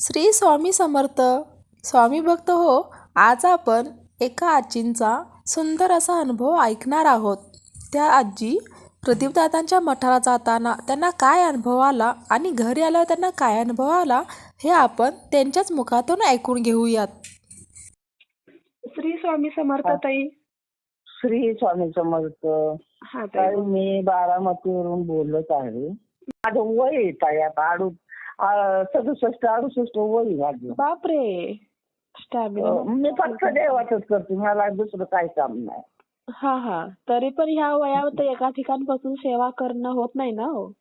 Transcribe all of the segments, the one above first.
श्री स्वामी समर्थ. स्वामी भक्त हो आज आपण एका आजींचा सुंदर असा अनुभव ऐकणार आहोत. त्या आजी प्रदीपदादांच्या मठाला जाताना त्यांना काय अनुभव आला आणि घरी आल्यावर त्यांना काय अनुभव आला हे आपण त्यांच्याच मुखातून ऐकून घेऊयात. श्री स्वामी समर्थ ताई. श्री स्वामी समर्थ. हा ताई. ताई मी बारामतीवरून बोलत आहे. माझं वय येत आहे आता अडू सदुसष्ट अडुसष्ट वय माझं बापरे. स्टॅमिना अं, मी फक्त देवाचंच करते मला दुसरं काही काम नाही. हा हा. तरी पण ह्या वयात एका ठिकाणपासून सेवा करणं होत नाही ना हो?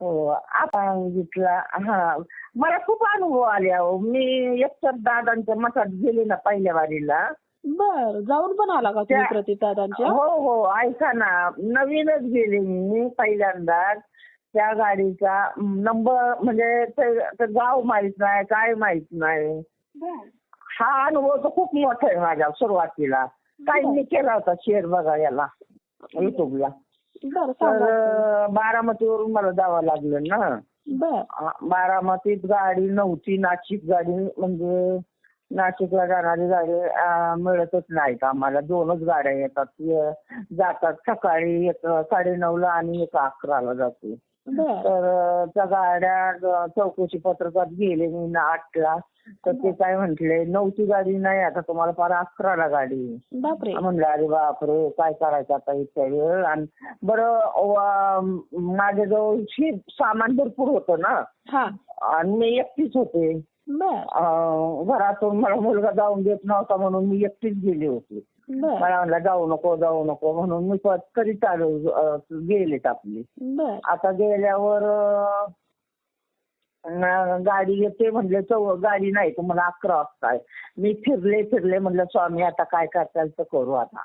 हो आता सांगितला हा. मला खूप अनुभव आले अहो. मी एकतर दादांच्या मठात गेले ना पहिल्या वारीला. बर. जाऊन पण आला का तुम्ही त्या- दादांच्या? हो हो. ऐका ना. नवीनच गेले मी पहिल्यांदाच. त्या गाडीचा नंबर म्हणजे ते गाव माहीत नाही काय माहीत नाही. हा अनुभव तर खूप मोठा आहे माझ्या सुरुवातीला. ताईंनी केला होता शेअर बघा याला युट्यूबला तर बारामतीवरून मला जावं लागलं ना. बारामतीत गाडी नव्हती नाशिक गाडी म्हणजे नाशिकला जाणारी गाडी मिळतच नाहीत आम्हाला. दोनच गाड्या येतात जातात सकाळी एक साडेनऊला आणि एक अकराला जाते. तर त्या गाड्या चौकशी पत्रकात गेले मी ना आठला. तर ते काय म्हंटले नऊची गाडी नाही आता तुम्हाला फार अकराला गाडी. म्हणलं अरे बापरे काय करायचं आता इतक्या वेळ? आणि बरं माझ्याजवळ सामान भरपूर होतं ना. आणि मी एकटीच होते. घरातून मला मुलगा जाऊन देत नव्हता म्हणून मी एकटीच गेली होती. मला म्हणलं जाऊ नको जाऊ नको म्हणून मी तरी चालू गेलेत आपली. आता गेल्यावर गाडी येते म्हणले चौ गाडी नाही तुम्हाला अकरा वाजता आहे. मी फिरले फिरले म्हणलं स्वामी आता काय करताल तर करू आता.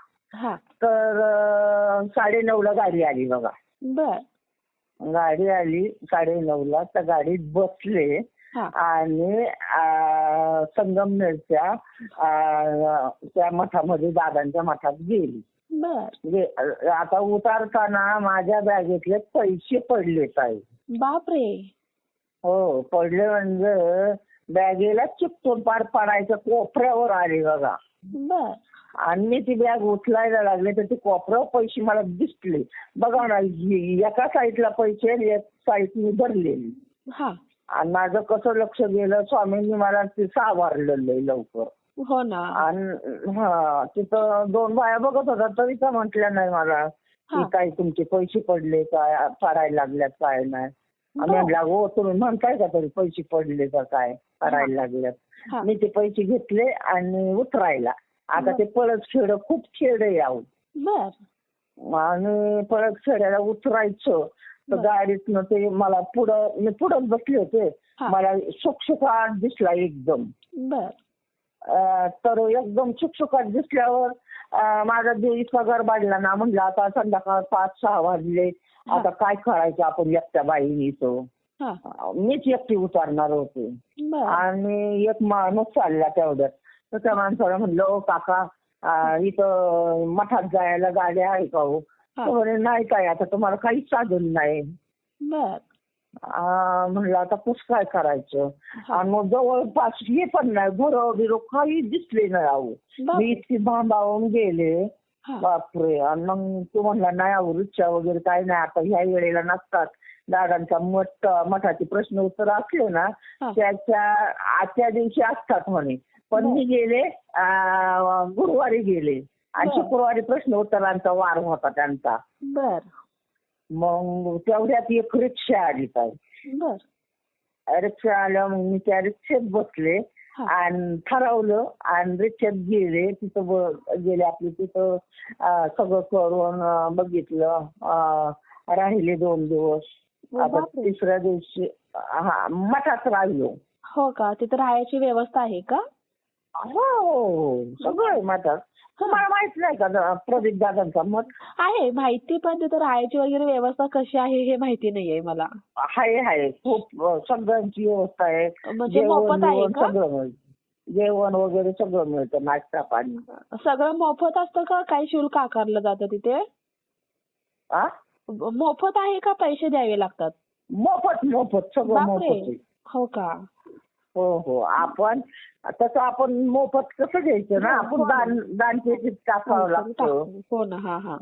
तर अं, साडेनऊला गाडी आली बघा. गाडी आली साडेनऊला. त्या गाडीत बसले आणि संगमनेरच्या त्या मठामध्ये दादांच्या मठात गेली. गे- आता उतारताना माझ्या बॅगेतले पैसे पडले ताई. बापरे. हो पडले म्हणजे बॅगेला चिपटून पार पडायचं कोपऱ्यावर आले बघा. आणि मी ती बॅग उचलायला लागले तर ती कोपऱ्यावर पैसे मला दिसले. बघा ना एका साईडला पैसे आणि एक साईड मी भरलेली. हा. आणि माझं कसं लक्ष गेलं स्वामींनी मला ते सावरलेलं लवकर. हो ना. आणि हा तिथं दोन बाया बघत होत्या तरी त्या म्हटल्या नाही मला की. काय तुमचे पैसे पडले काय पडायला लागल्यात काय नाही. म्हटलं हो तुम्ही म्हणताय का तरी पैसे पडले का काय पडायला लागल्यात. मी ते पैसे घेतले आणि उतरायला. आता ते पळत खेड खूप खेड आहे आहो बर. आणि पळत खेड्याला उतरायचं. तर. गाडीतनं ते मला पुढं मी पुढं बसले होते. मला शुकशुकाट दिसला एकदम. बर. तर एकदम शुकशुकाट दिसल्यावर माझा देव इतका गरबाडला ना म्हणलं आता संध्याकाळ पाच सहा वाजले. आता काय करायचं आपण एकट्या बाईनी तो हा. मीच एकटी उतारणार होते. आणि एक माणूस चालला तेवढ्यात. तर त्या माणसाला म्हणलं काका इथं मठात जायला गाड्या आहे का हो? म्हणे नाही काय आता तुम्हाला काहीच साधन नाही. म्हणलं आता कसं काय करायचं. आणि मग जवळपास हे पण नाही घरं बिरं काही दिसले नाही अहो. मी. इतकी भांबावून गेले. बापरे. आणि मग तू म्हणला नाही अहो रिक्षा वगैरे काही नाही आता ह्या वेळेला नसतात. दादांचा मठ मठाचे प्रश्न उत्तर असले ना. त्याच्या आजच्या दिवशी असतात म्हणे. पण. मी गेले गुरुवारी गेले. आणि. शुक्रवारी प्रश्न उत्तरांचा वार होता त्यांचा. बर. मग तेवढ्यात एक रिक्षा आली काय बर. रिक्षा आल्या मग मी त्या रिक्षेत बसले. आणि ठरवलं आणि रिक्षेत गेले. तिथं गेले आपले तिथं सगळं करून बघितलं. राहिले दोन दिवस. आता. तिसऱ्या दिवशी हा मठात राहिलो. हो का? तिथे राहायची व्यवस्था आहे का? हो हो सगळं आहे मठात तुम्हाला माहीत नाही का प्रदीप दादांचा मठ आहे माहिती पण तिथे राहायची वगैरे व्यवस्था कशी आहे हे माहिती नाहीये मला. आहे आहे. खूप सगळ्यांची व्यवस्था आहे. म्हणजे जेवण मोफत आहे बिवण का? सगळं मिळतं. जेवण वगैरे सगळं मिळतं नाश्ता पाणी. सगळं मोफत असतं का? काही शुल्क आकारलं जातं तिथे? आ? मोफत आहे का? पैसे द्यावे लागतात? मोफत मोफत. सगळं मोफत आहे. हो का? हो हो. आपण तसं आपण मोफत कसं घ्यायचं ना? आपण दान दान पेटीत टाकावं लागतं. हो ना हा हा.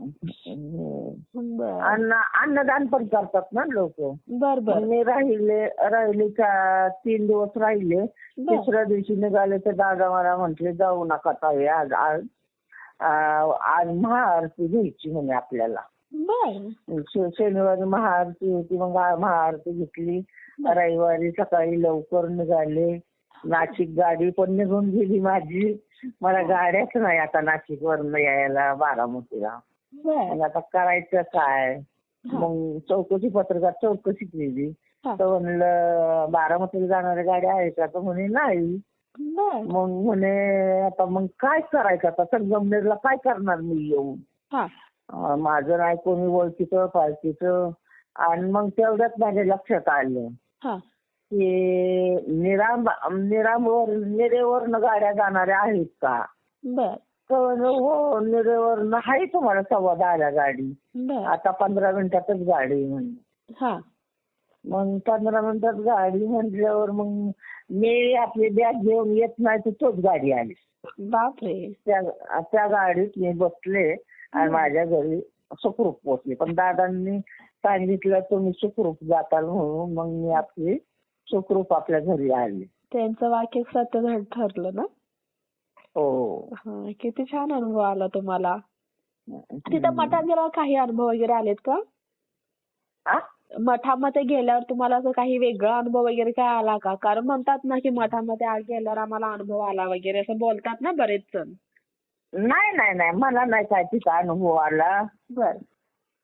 अन्न अन्नदान पण करतात ना लोक. बर बर. मी राहिले राहिले का तीन दिवस राहिले. बर. तिसऱ्या दिवशी निघाले तर दादा मला म्हटले जाऊ नका ताई आज आज आज महाआरती घ्यायची म्हणे आपल्याला. बर. शनिवारी महाआरती होती मग महाआरती घेतली. रविवारी सकाळी लवकर निघाले. नाशिक गाडी पण निघून गेली माझी. मला गाड्याच नाही आता नाशिक वरनं यायला बारामतीला. बर. मग आता करायचं काय? मग चौकशी पत्रकात चौकशी केली. तर म्हणलं बारामतीला जाणाऱ्या गाड्या आहेत. का तर म्हणे नाही. मग म्हणे आता मग काय करायचं? आता संगमनेरला काय करणार मी येऊन? माझं नाही कोणी ओळखीचं पाळखीचं. आणि मग तेवढ्यात माझ्या लक्षात आलं हा. की निराम निरामवर निरेवरनं गाड्या जाणाऱ्या आहेत का? बर. तर म्हणलं, हो निरेवरनं आहे तुम्हाला सव्वा दहाला गाडी. बर. आता पंधरा मिनिटातच गाडी आहे म्हणे. हा. मग पंधरा मिनिटात गाडी म्हटल्यावर मग मी आपली बॅग घेऊन येत नाही तर तोच गाडी आली. बापरे. त्या त्या गाडीत मी बसले. आणि माझ्या घरी सुखरूप पोचले पण दादांनी सांगितलं तुम्ही सुखरूप जाताल म्हणून मग मी आपली सुखरूप आपल्या घरी आले. त्यांचं वाक्य सत्य ठर- ठरलं ना? हो. किती छान अनुभव आला तुम्हाला. तिथं मठात गेल्यावर काही अनुभव वगैरे आलेत का? मठामध्ये गेल्यावर तुम्हाला असं काही वेगळा अनुभव वगैरे काय आला का? कारण म्हणतात ना की मठामध्ये गेल्यावर आम्हाला अनुभव आला वगैरे असं बोलतात ना बरेच जण. नाही नाही नाही. मला नाही काय तिथं अनुभव आला. बर.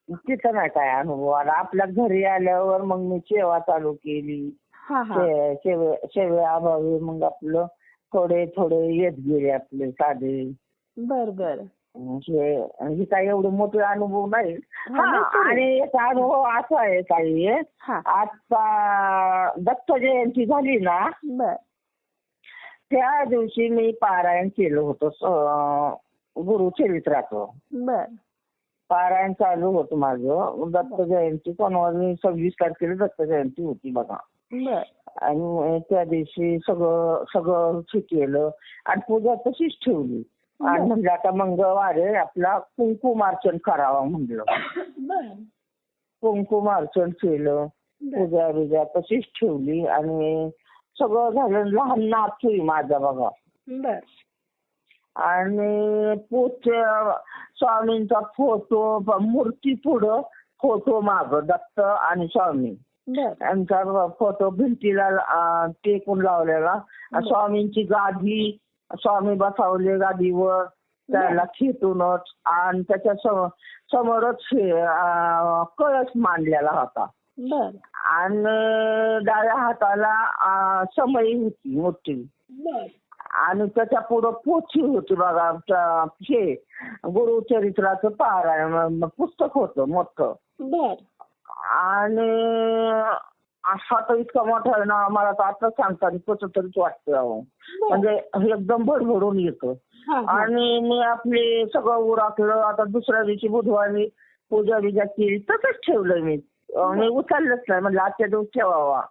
तिथं नाही काय अनुभव आला. आपल्या घरी आल्यावर मग मी सेवा चालू केली. हा हा. शे- शेवे शेवे अभावी मग आपलं थोडे थोडे येत गेले आपले साधे. बर बर. हे हे काही एवढे मोठे अनुभव नाही. हा, हा. आणि एक अनुभव असा आहे काही हा. आता दत्त जयंती झाली ना बर. त्या दिवशी मी पारायण केलं होतं गुरुचरित्राचं बर. पारायण चालू होतं माझं. दत्त जयंती कोणवारी सव्वीस तारखेला दत्त जयंती होती बघा. बर. आणि त्या दिवशी सगळं सगळं केलं. आणि पूजा तशीच ठेवली. आणि म्हणलं आता मंगळवार आहे आपला कुंकुमार्चन करावं म्हणलं. कुंकुमार्चन केलं. पूजा बिजा तशीच ठेवली. आणि सगळं झालं. लहान नातू माझा बघा. बर. आणि पूज स्वामींचा फोटो मूर्ती पुढं फोटो माग दत्त आणि स्वामी. त्यांचा फोटो भिंतीला टेकून लावलेला. स्वामींची गादी स्वामी बसावले गादीवर त्याला खेटूनच आणि त्याच्या सम- समोरच कळस मांडलेला होता. बर. आणि डाव्या हाताला समई होती मोठी. बर. आणि त्याच्या पुढं पोथी होती बघा हे गुरुचरित्राचं पारायण पुस्तक होतं मोठं. बर. आणि असा तर इतका मोठा आहे ना मला तर आता सांगताना कसं तरीच वाटतं अहो. म्हणजे एकदम भडभडून येतं. आणि मी आपली सगळं उराकलं आता दुसऱ्या दिवशी बुधवारी पूजा बिजा केली तसंच ठेवलं मी. मी उचललंच नाही. म्हणजे आजच्या दिवस ठेवावा.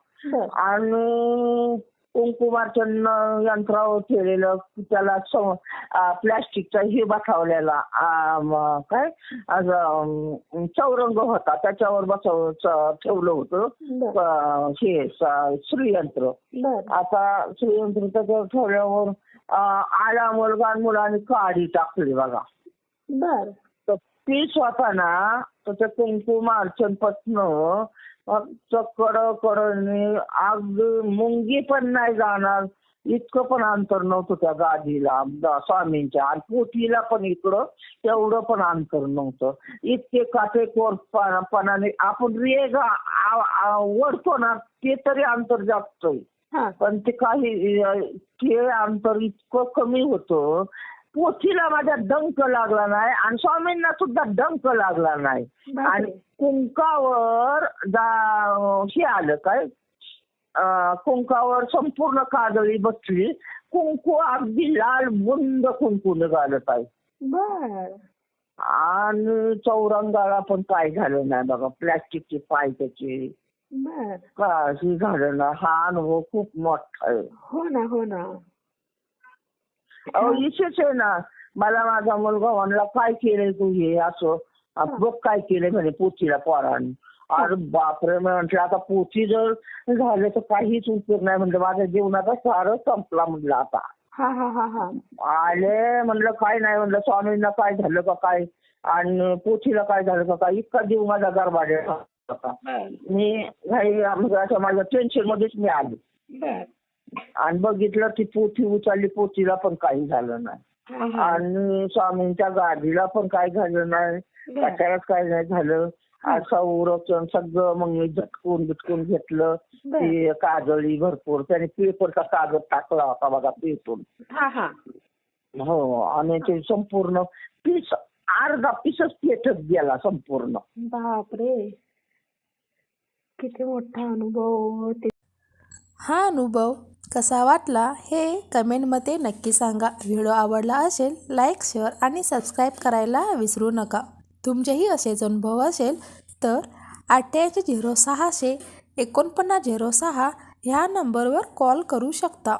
आणि कुंकुमार्चन यंत्रावर ठेवलेलं त्याला प्लास्टिकचा हे म, काय? चौरंग होता. त्याच्यावर बसव ठेवलं होतं. हे श्रीयंत्र. आता श्रीयंत्र त्याच्यावर ठेवल्यावर आला मुलगा मुलांनी काडी टाकली बघा. बर. ती स्वतः ना त्याच्या कुंकुम अर्चन पत्न कड कडने अगदी मुंगी पण नाही जाणार. इतकं पण अंतर नव्हतं त्या गादीला स्वामींच्या. आणि पोटीला पण इकडं तेवढं पण अंतर नव्हतं. इतके काटेकोर पणा- पणाने आपण रेग वढतो ना ते तरी अंतर जास्तय हा. पण ते काही ते अंतर इतकं कमी होतं पोथीला माझ्या डंक लागला नाही आणि स्वामींना सुद्धा डंक लागला नाही. आणि. कुंकावर हे आलं काय? कुंकावर संपूर्ण काजळी बसली. कुंकू अगदी लाल बुंद कुंकू निघालं आहे बर. आणि चौरंगाला पण काय झालं नाही बघा. प्लॅस्टिकचे पाय त्याचे. काही झालं ना हा अनुभव खूप मोठा आहे. हो ना हो ना. अहो विशेष आहे ना. मला माझा मुलगा म्हणला काय केलंय तू हे असं? बघ काय केलंय म्हणे पोचीला पोराने. अरे बापरे म्हटलं आता पोची जर झालं तर काहीच उपयोग नाही. म्हणलं माझ्या जीवनाचा सारच संपला म्हणलं आता. हा हा हा हा. आले म्हणलं काय नाही म्हणलं स्वामींना काय झालं का काय? आणि पोथीला काय झालं का काय? इतका जीव माझा गरबाडे मी घाई माझ्या टेन्शन मध्येच मी आले. आणि बघितलं ती पोथी उचलली पोथीला पण काही झालं नाही. आणि स्वामींच्या गाडीला पण काय झालं नाही. कशालाच काय नाही झालं. असं उरकून सगळं मग मी झटकून बिटकून घेतलं. ती काजळी भरपूर. त्याने पेपरचा कागद टाकला होता बघा पेटून. हा हा. हो आणि ते संपूर्ण पीस अर्धा पीसच पेटत गेला संपूर्ण. बापरे. किती मोठा अनुभव. ते हा अनुभव कसा वाटला हे कमेंटमध्ये नक्की सांगा. व्हिडिओ आवडला असेल लाईक शेअर आणि सबस्क्राईब करायला विसरू नका. तुमचेही असेच अनुभव असेल तर अठ्ठ्याऐंशी झिरो सहाशे एकोणपन्नास झिरो सहा ह्या नंबरवर कॉल करू शकता.